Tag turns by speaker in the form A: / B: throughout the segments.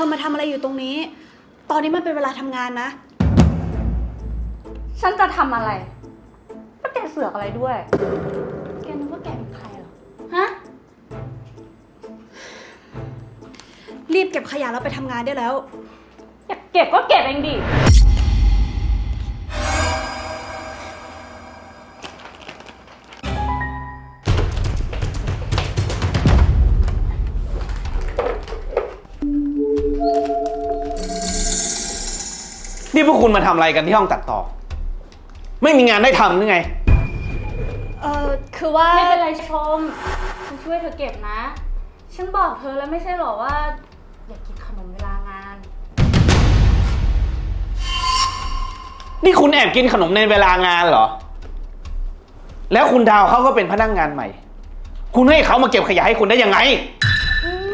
A: ทำอะไรอยู่ตรงนี้ ตอนนี้มันเป็นเวลาทำงานนะ
B: ฉันจะทำอะไรแล้วแกเสือกอะไรด้วย แกนึกว่าแกเป็นใครเหรอ ฮะ
A: รีบเก็บขยะแล้วไปทำงานได้แล้ว
B: อยากเก็บก็เก็บเองดิ
C: นี่พวกคุณมาทำอะไรกันที่ห้องตัดต่อ ไม่มีงานได้ทำหรือไง
A: เออคือว่า
B: ไม่เป็นไรชมฉันช่วยเธอเก็บนะ ฉันบอกเธอแล้วไม่ใช่หรอว่า อย่ากินขนมเวลางาน
C: นี่คุณแอบกินขนมในเวลางานเหรอ แล้วคุณดาวเขาก็เป็นพนักงานใหม่ คุณให้เขามาเก็บขยะให้คุณได้ยังไง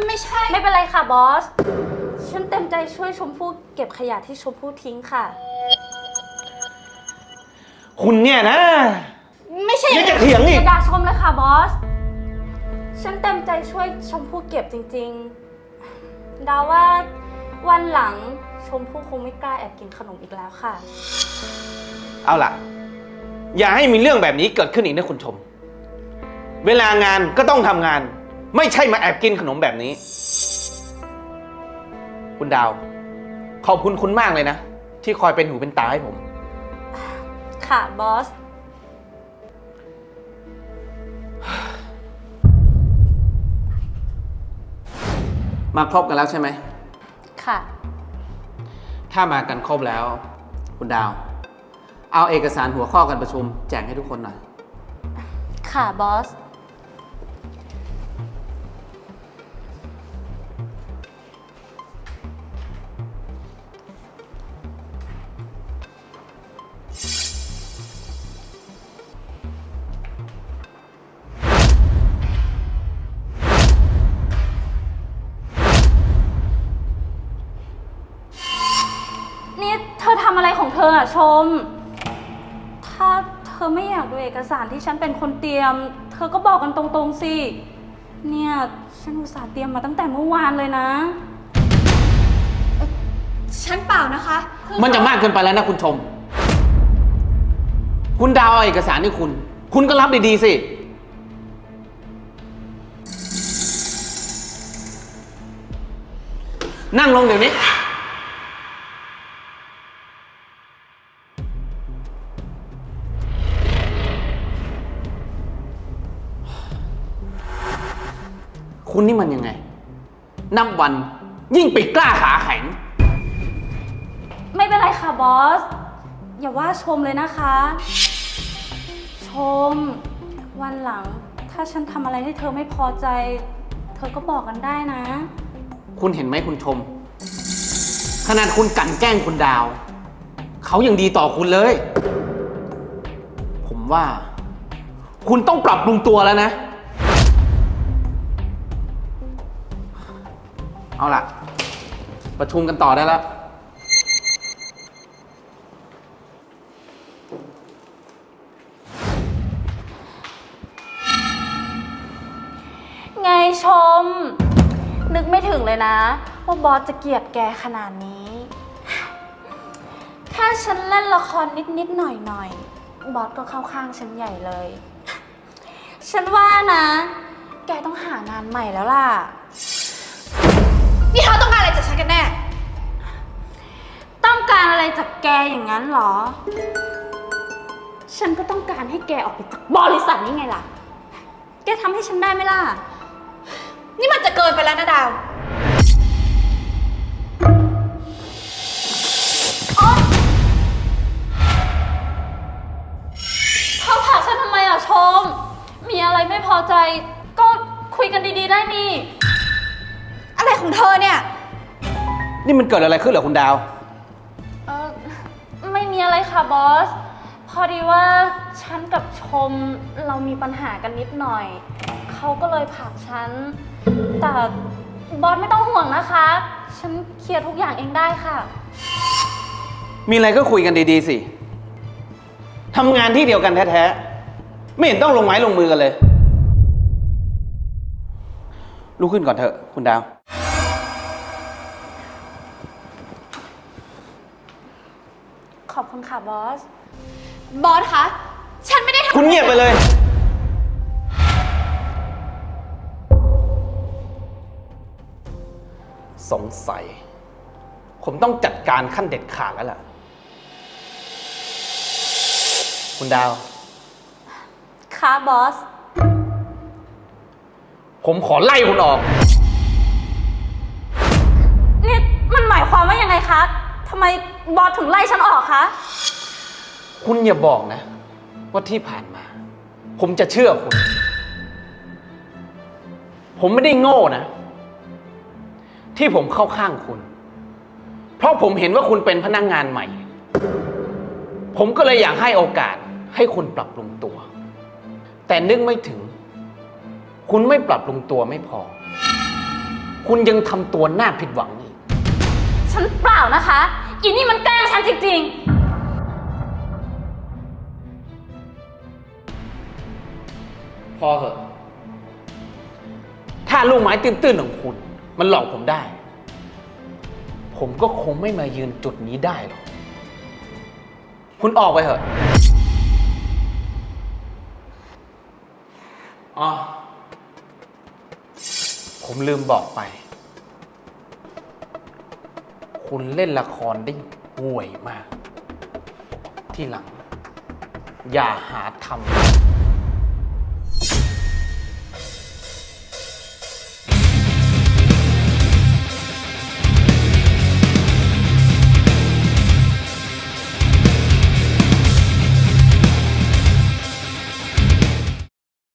A: ไม่ใช่
B: ไม่เป็นไรค่ะบอส ฉันเต็มใจช่วยชมพู่เก็บขยะที่ชมพู่ทิ้งค่ะ
C: คุณเนี่ยนะ
A: ไม่ใช่
C: ยังจะเถียง
B: อ
C: อีก
B: ย่าด่าชมเลยค่ะบอส ฉันเต็มใจช่วยชมพู่เก็บจริงๆดาว่าวันหลังชมพู่คงไม่กล้าแอบกินขนมอีกแล้วค่ะ
C: เอาล่ะ อย่าให้มีเรื่องแบบนี้เกิดขึ้นอีกนะคุณชม เวลางานก็ต้องทำงาน ไม่ใช่มาแอบกินขนมแบบนี้ คุณดาว ขอบคุณคุณมากเลยนะ ที่คอยเป็นหูเป็นตาให้ผม
B: ค่ะบอส
C: มาครบกันแล้วใช่ไหม
B: ค่ะ
C: ถ้ามากันครบแล้ว คุณดาว เอาเอกสารหัวข้อการประชุม แจกให้ทุกคนหน่อย
B: ค่ะบอส เธออะชม ถ้าเธอไม่อยากดูเอกสารที่ฉันเป็นคนเตรียม เธอก็บอกกันตรงๆสิ เนี่ย ฉันอุตส่าห์เตรียมมาตั้งแต่เมื่อวานเลยนะ
A: ฉันเปล่านะคะ
C: มันจะมากเกินไปแล้วนะคุณชม คุณดาวเอาเอกสารให้คุณ คุณก็รับดีๆสิ นั่งลงเดี๋ยวนี้ คุณนี่มันยังไง นับวันยิ่งไปกล้าขาแข็ง
B: ไม่เป็นไรค่ะบอส อย่าว่าชมเลยนะคะ ชม วันหลัง ถ้าฉันทำอะไรให้เธอไม่พอใจ เธอก็บอกกันได้นะ
C: คุณเห็นไหมคุณชม ขนาดคุณกลั่นแกล้งคุณดาว เขายังดีต่อคุณเลย ผมว่า คุณต้องปรับปรุงตัวแล้วนะ เอาล่ะ ประชุมกันต่อได้แล้ว
B: ไงชม นึกไม่ถึงเลยนะ ว่าบอสจะเกลียดแกขนาดนี้ แค่ฉันเล่นละครนิดนิดๆหน่อยหน่อยๆบอสก็เข้าข้างฉันใหญ่เลย ฉันว่านะ แกต้องหางานใหม่แล้วล่ะ
A: นี่เธอต้องการอะไรจากฉันกันแน่
B: ต้องการอะไรจากแกอย่างนั้นเหรอ ฉันก็ต้องการให้แกออกไปจากบริษัทนี้ไงล่ะ แกทำให้ฉันได้ไหมล่ะ
A: นี่มันจะเกินไปแล้วนะดาว ของเธอเนี่ย
C: นี่มันเกิดอะไรขึ้นเหรอคุณดาว
B: เออไม่มีอะไรค่ะบอส พอดีว่าฉันกับชมเรามีปัญหากันนิดหน่อย เขาก็เลยผลักฉัน แต่บอสไม่ต้องห่วงนะคะ ฉันเคลียร์ทุกอย่างเองได้ค่ะ
C: มีอะไรก็คุยกันดีๆสิทำงานที่เดียวกันแท้ๆ ไม่เห็นต้องลงไม้ลงมือกันเลย ลุกขึ้นก่อนเถอะ คุณดาว
B: ขอบคุณค่ะบอส
A: บอสคะ ฉันไม่ได้ทำ
C: คุณเงียบไปเลย สงสัย ผมต้องจัดการขั้นเด็ดขาดแล้วล่ะ คุณดาว
B: ค่ะบอส
C: ผมขอไล่คุณออก
B: นี่มันหมายความว่ายังไงคะ ทำไมบอสถึงไล่ฉันออกคะ
C: คุณอย่าบอกนะ ว่าที่ผ่านมา ผมจะเชื่อคุณ ผมไม่ได้โง่นะ ที่ผมเข้าข้างคุณ เพราะผมเห็นว่าคุณเป็นพนักงงานใหม่ ผมก็เลยอยากให้โอกาสให้คุณปรับปรุงตัว แต่นึกไม่ถึง คุณไม่ปรับปรุงตัวไม่พอ คุณยังทำตัวน่าผิดหวังอีก
B: ฉันเป ล่านะคะอีนี่มันแกล้งฉันจริง
C: พอเหอะ ถ้าลูกไม้ตื้นๆของคุณ มันหลอกผมได้ ผมก็คงไม่มายืนจุดนี้ได้หรอก คุณออกไปเถอะ อ๋อ ผมลืมบอกไป คุณเล่นละครได้ห่วยมาก ที่หลัง อย่าหาทำ